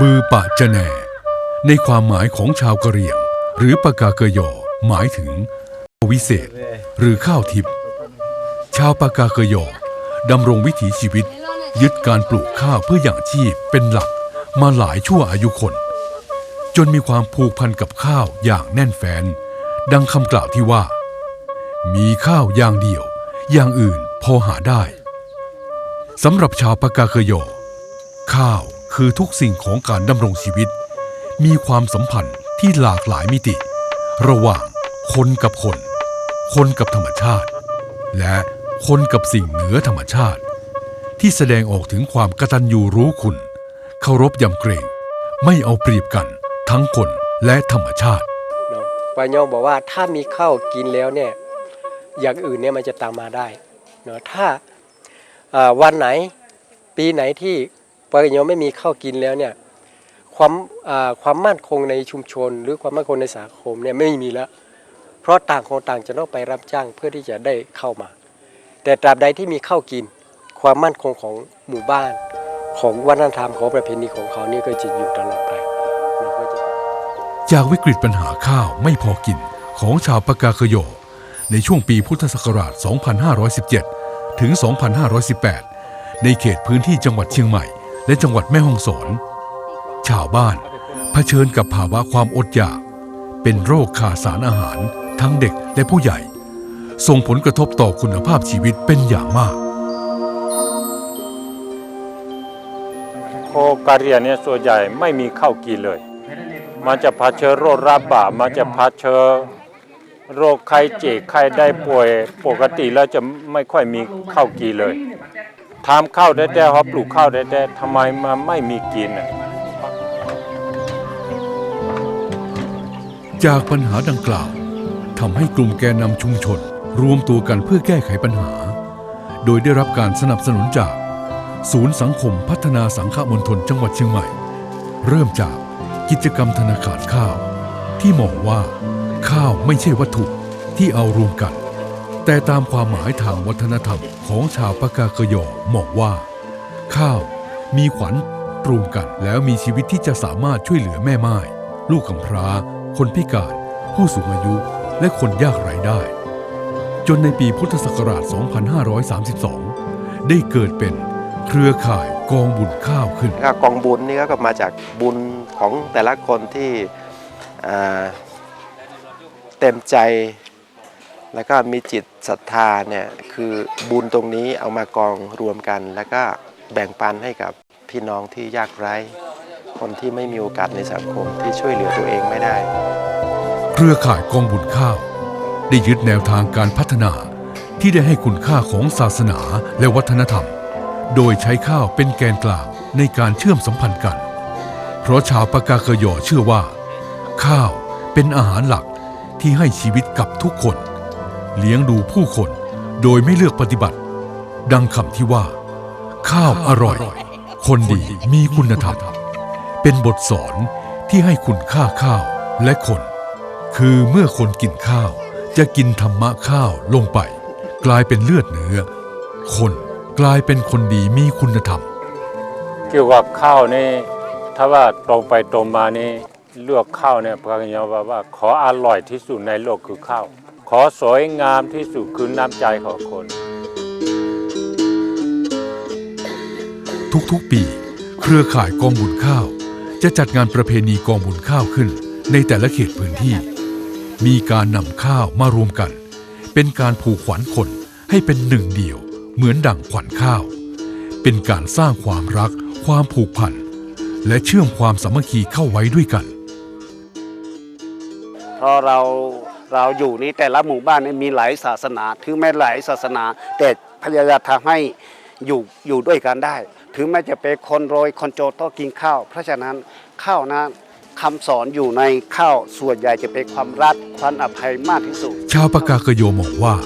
บือปะจะแหนในความหมายของชาวกะเหรี่ยง หรือปากาเกยอหมายถึงวิเศษ หรือข้าวทิพย์ชาวปากาเกยอดำรงวิถีชีวิต ยึดการปลูกข้าวเพื่ออย่างชีพเป็นหลักมาหลายชั่วอายุคน จนมีความผูกพันกับข้าวอย่างแน่นแฟน ดังคำกล่าวที่ว่า มีข้าวอย่างเดียว อย่างอื่นพอหาได้สำหรับชาวปากาเกยอข้าว คือทุกสิ่งของการดำรงชีวิต มีความสัมพันธ์ที่หลากหลายมิติ ระหว่างคนกับคน คนกับธรรมชาติ และคนกับสิ่งเหนือธรรมชาติ ที่แสดงออกถึงความกตัญญูรู้คุณ เคารพยำเกรง ไม่เอาเปรียบกัน ทั้งคนและธรรมชาตินาะปายองบอกว่าถ้ามีข้าวกินแล้วเนี่ยอย่างอื่นเนี่ยมันจะตามมาได้เนาะถ้าวันไหนปีไหนที่ ปายอไม่มีข้าวกินแล้วเนี่ยความความมั่นคงในชุมชน หรือความมั่นคงในสังคมเนี่ยไม่มีแล้ว เพราะต่างคนต่างจะต้องไปรับจ้างเพื่อที่จะได้เข้ามา แต่ตราบใดที่มีข้าวกิน ความมั่นคงของหมู่บ้าน ของวัฒนธรรมของประเพณีของเขาเนี่ยก็จะอยู่ตลอดไปจากวิกฤตปัญหาข้าวไม่พอกินของชาวปากาเกโยอในช่วงปีพุทธศักราช 2517 ถึง 2518 ในเขตพื้นที่จังหวัดเชียงใหม่ และจังหวัดแม่ฮ่องสอน ชาวบ้านเผชิญกับภาวะความอดอยาก เป็นโรคขาดสารอาหาร ทั้งเด็กและผู้ใหญ่ ส่งผลกระทบต่อคุณภาพชีวิตเป็นอย่างมาก โคกาเรียเนี่ยส่วนใหญ่ไม่มีข้าวกินเลย มันจะพาเชื้อโรคระบาดมันจะพาเชื้อโรคไข้เจ็บไข้ได้ป่วยปกติแล้วจะไม่ค่อยมีข้าวกินเลย ทำข้าวได้แต่เขาปลูกข้าวได้แต่ทำไมมันไม่มีกินน่ะจากปัญหาดังกล่าวทำให้กลุ่มแกนนำชุมชน รวมตัวกันเพื่อแก้ไขปัญหา โดยได้รับการสนับสนุนจาก ศูนย์สังคมพัฒนาสังฆมณฑลจังหวัดเชียงใหม่ เริ่มจากกิจกรรมธนาคารข้าว ที่มองว่า ข้าวไม่ใช่วัตถุที่เอารวมกัน แต่ตามความหมายทางวัฒนธรรมของชาวปากาเกยอมองว่า ข้าวมีขวัญรวมกันแล้วมีชีวิตที่จะสามารถช่วยเหลือแม่ไม้ลูกกำพร้า คนพิการ ผู้สูงอายุและคนยากไร้ได้ จนในปีพุทธศักราช 2532 ได้เกิดเป็นเครือข่ายกองบุญข้าวขึ้นกองบุญนี่ก็มาจากบุญของแต่ละคนที่เต็มใจ แล้วก็มีจิตศรัทธาเนี่ยคือบุญตรงนี้เอามากองรวมกัน แล้วก็แบ่งปันให้กับพี่น้องที่ยากไร้ คนที่ไม่มีโอกาสในสังคมที่ช่วยเหลือตัวเองไม่ได้ เครือข่ายกองบุญข้าว ได้ยึดแนวทางการพัฒนาที่ได้ให้คุณค่าของศาสนาและวัฒนธรรม โดยใช้ข้าวเป็นแกนกลางในการเชื่อมสัมพันธ์กัน เพราะชาวปากาเกยอเชื่อว่า ข้าวเป็นอาหารหลักที่ให้ชีวิตกับทุกคน เลี้ยงดูผู้คน โดยไม่เลือกปฏิบัติ ดังคำที่ว่า ข้าวอร่อย คนดีมีคุณธรรม เป็นบทสอนที่ให้คุณค่าข้าวและคน คือเมื่อคนกินข้าว จะกินธรรมะข้าวลงไป กลายเป็นเลือดเนื้อ คนกลายเป็นคนดีมีคุณธรรม เกี่ยวกับข้าวนี่ถ้าว่าตรงไปตรงมานี่เลือกข้าวเนี่ยพระกันยาว่าว่าขออร่อยที่สุดในโลกคือข้าว ขอสวยงามที่สุดคือน้ำใจของคน ทุกๆปี เครือข่ายกองบุญข้าว จะจัดงานประเพณีกองบุญข้าวขึ้น ในแต่ละเขตพื้นที่ มีการนำข้าวมารวมกัน เป็นการผูกขวัญคนให้เป็นหนึ่งเดียว เหมือนดั่งขวัญข้าว เป็นการสร้างความรัก ความผูกพัน และเชื่อมความสามัคคีเข้าไว้ด้วยกันเพราะเรา เราอยู่นี่แต่ละหมู่บ้านนี่ยมีหลายศาสนา ถึงแม้หลายศาสนา แต่พยายามทำให้อยู่อยู่ด้วยกันได้ ถึงแม้จะเป็นคนรวยคนโจนต้องกินข้าว เพราะฉะนั้นข้าวนะคำสอนอยู่ในข้าวส่วนใหญ่จะเป็นความรักความอภัยมากที่สุด ชาวปากาเกโยมองว่า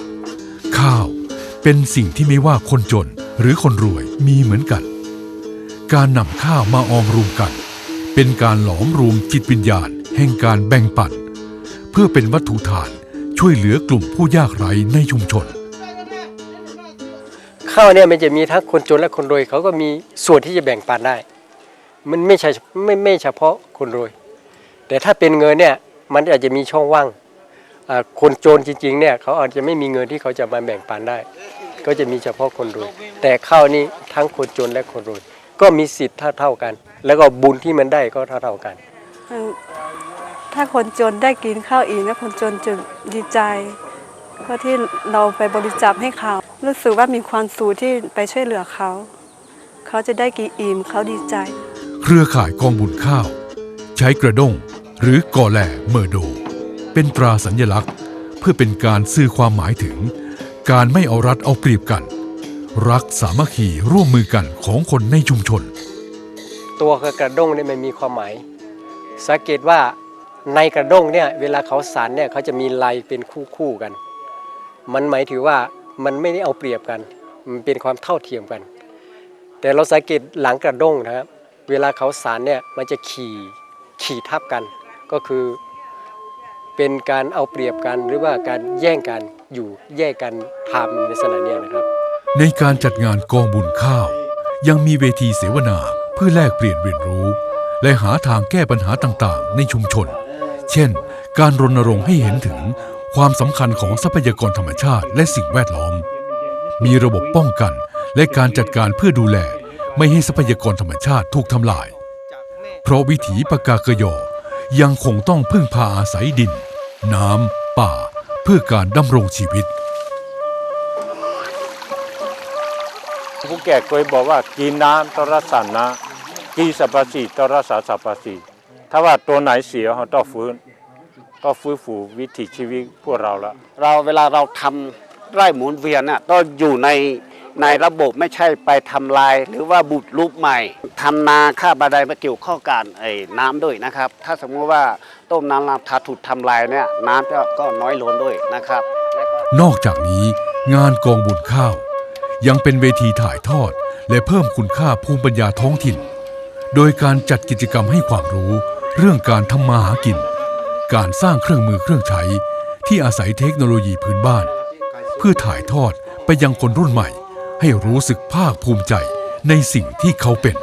ข้าวเป็นสิ่งที่ไม่ว่าคนจนหรือคนรวยมีเหมือนกัน การนำข้าวมาออมรวมกัน เป็นการหลอมรวมจิตวิญญาณ แห่งการแบ่งปัน เพื่อเป็นวัตถุทานช่วยเหลือกลุ่มผู้ยากไร้ในชุมชน ข้าวเนี่ยมันจะมีทั้งคนจนและคนรวยเขาก็มีส่วนที่จะแบ่งปันได้ มันไม่ใช่ไม่ไม่เฉพาะคนรวย แต่ถ้าเป็นเงินเนี่ยมันอาจจะมีช่องว่างคนจนจริงๆเนี่ยเขาอาจจะไม่มีเงินที่เขาจะมาแบ่งปันได้ ก็จะมีเฉพาะคนรวย แต่ข้าวนี่ทั้งคนจนและคนรวย ก็มีสิทธิ์เท่าเท่ากัน แล้วก็บุญที่มันได้ก็เท่าเท่ากัน ถ้าคนจนได้กินข้าวอิ่มแล้วคนจนจะดีใจ ก็ที่เราไปบริจาคให้เขา รู้สึกว่ามีความสุขที่ไปช่วยเหลือเขา เขาจะได้กินอิ่มเขาดีใจ เครือข่ายกองบุญข้าว ใช้กระด้งหรือกอแหล่เมอร์โด เป็นตราสัญญลักษณ์ เพื่อเป็นการสื่อความหมายถึง การไม่เอารัดเอาเปรียบกัน รักสามัคคีร่วมมือกันของคนในชุมชน ตัวกระด้งเนี่ยมันมีความหมายสังเกตว่า ในกระด้งเนี่ยเวลาเขาสารเนี่ยเขาจะมีลายเป็นคู่คู่ๆกัน มันหมายถึงว่ามันไม่ได้เอาเปรียบกัน มันเป็นความเท่าเทียมกัน แต่เราสังเกตหลังกระด้งนะครับ เวลาเขาสารเนี่ยมันจะขี่ขี่ทับกัน ก็คือเป็นการเอาเปรียบกันหรือว่าการแย่งกันอยู่แย่งกันทำในลักษณะเนี้ยนะครับ ในการจัดงานกองบุญข้าว ยังมีเวทีเสวนาเพื่อแลกเปลี่ยนเรียนรู้ และหาทางแก้ปัญหาต่างๆ ในชุมชน เช่น การรณรงค์ให้เห็นถึงความสำคัญของทรัพยากรธรรมชาติและสิ่งแวดล้อม มีระบบป้องกันและการจัดการเพื่อดูแล ไม่ให้ทรัพยากรธรรมชาติถูกทำลาย เพราะวิถีปากากยอ ยังคงต้องพึ่งพาอาศัยดิน น้ำ ป่า เพื่อการดำรงชีวิตผู้แก่เคยบอกว่า กินน้ำต้องรักษาน้ำกินสรรพสิ่งต้อรักษาสรรพสิ่ง ถ้าว่าตัวไหนเสียเราต้องฟื้นต้องฟื้นฟูวิถีชีวิตพวกเราละเราเวลาเราทำไร่หมุนเวียนน่ะต้องอยู่ในในระบบไม่ใช่ไปทำลาย หรือว่าบุดรูปใหม่ทำนาค่าบาดาลมาเกี่ยวข้องกันไอ้น้ำด้วยนะครับ ถ้าสมมติว่าต้มน้ำลำถ้าถูกทำลายเนี่ยน้ำก็ก็น้อยลงด้วยนะครับแล้วก็นอกจากนี้งานกองบุญข้าว ยังเป็นเวทีถ่ายทอด และเพิ่มคุณค่าภูมิปัญญาท้องถิ่น โดยการจัดกิจกรรมให้ความรู้ เรื่องการทำมาหากิน การสร้างเครื่องมือเครื่องใช้ที่อาศัยเทคโนโลยีพื้นบ้าน เพื่อถ่ายทอดไปยังคนรุ่นใหม่ ให้รู้สึกภาคภูมิใจในสิ่งที่เขาเป็น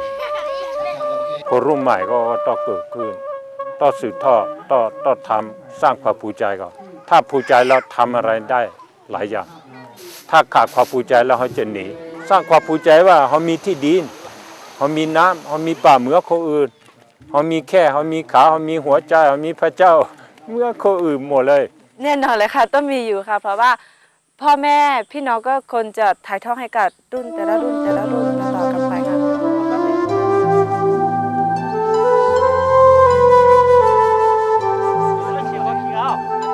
คนรุ่นใหม่ก็ต้องเกิดขึ้นต้องสืบทอดต้องต้องทำสร้างความภูมิใจก่อนถ้าภูมิใจแล้วทำอะไรได้หลายอย่าง ถ้าขาดความภูมิใจแล้วเขาจะหนีสร้างความภูมิใจว่าเขามีที่ดินเขามีน้ำเขามีป่าเหมือคนอื่น เขามีแค่เขามีขาเขามีหัวใจเขามีพระเจ้าเหมื่อนคนอื่นหมดเลย แน่นอนเลยค่ะ ต้องมีอยู่ค่ะ เพราะว่าพ่อแม่พี่น้องก็คนจะถ่ายทอดให้กับรุ่นแต่ละรุ่นแต่ละรุ่นต่อๆกันไปค่ะ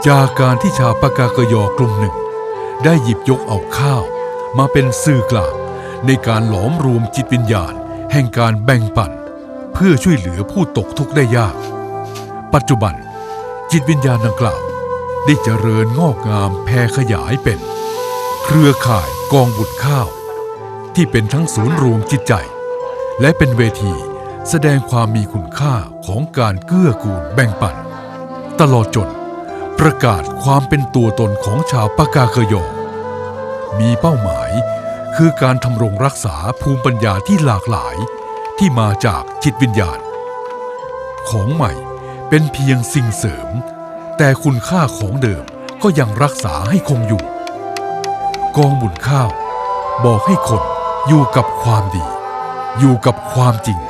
จากการที่ชาวปากากยอกลุ่มหนึ่ง ได้หยิบยกเอาข้าว มาเป็นสื่อกลางในการหลอมรวมจิตวิญญาณ แห่งการแบ่งปัน เพื่อช่วยเหลือผู้ตกทุกข์ได้ยาก ปัจจุบัน จิตวิญญาณดังกล่าว ได้เจริญงอกงามแผ่ขยายเป็น เครือข่ายกองบุตรข้าว ที่เป็นทั้งศูนย์รวมจิตใจ และเป็นเวทีแสดงความมีคุณค่าของการเกื้อกูลแบ่งปัน ตลอดจนประกาศความเป็นตัวตนของชาวปากาเคยอ มีเป้าหมายคือการทำรงรักษาภูมิปัญญาที่หลากหลาย ที่มาจากจิตวิญญาณ ของใหม่เป็นเพียงสิ่งเสริม แต่คุณค่าของเดิมก็ยังรักษาให้คงอยู่ กองบุญข้าว บอกให้คนอยู่กับความดี อยู่กับความจริง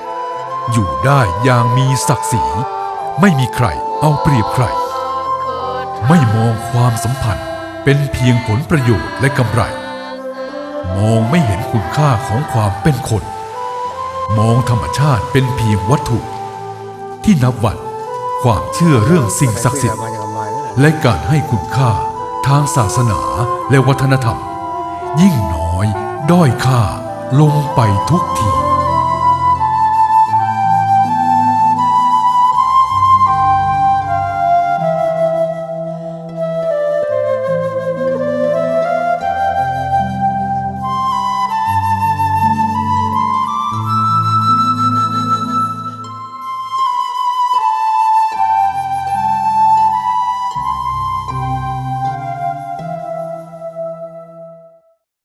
อยู่ได้อย่างมีศักดิ์ศรี ไม่มีใครเอาเปรียบใคร ไม่มองความสัมพันธ์เป็นเพียงผลประโยชน์และกำไร มองไม่เห็นคุณค่าของความเป็นคน มองธรรมชาติเป็นเพียงวัตถุ ที่นับวันความเชื่อเรื่องสิ่งศักดิ์สิทธิ์และการให้คุณค่าทางศาสนาและวัฒนธรรม ยิ่งน้อย ด้อยค่าลงไปทุกที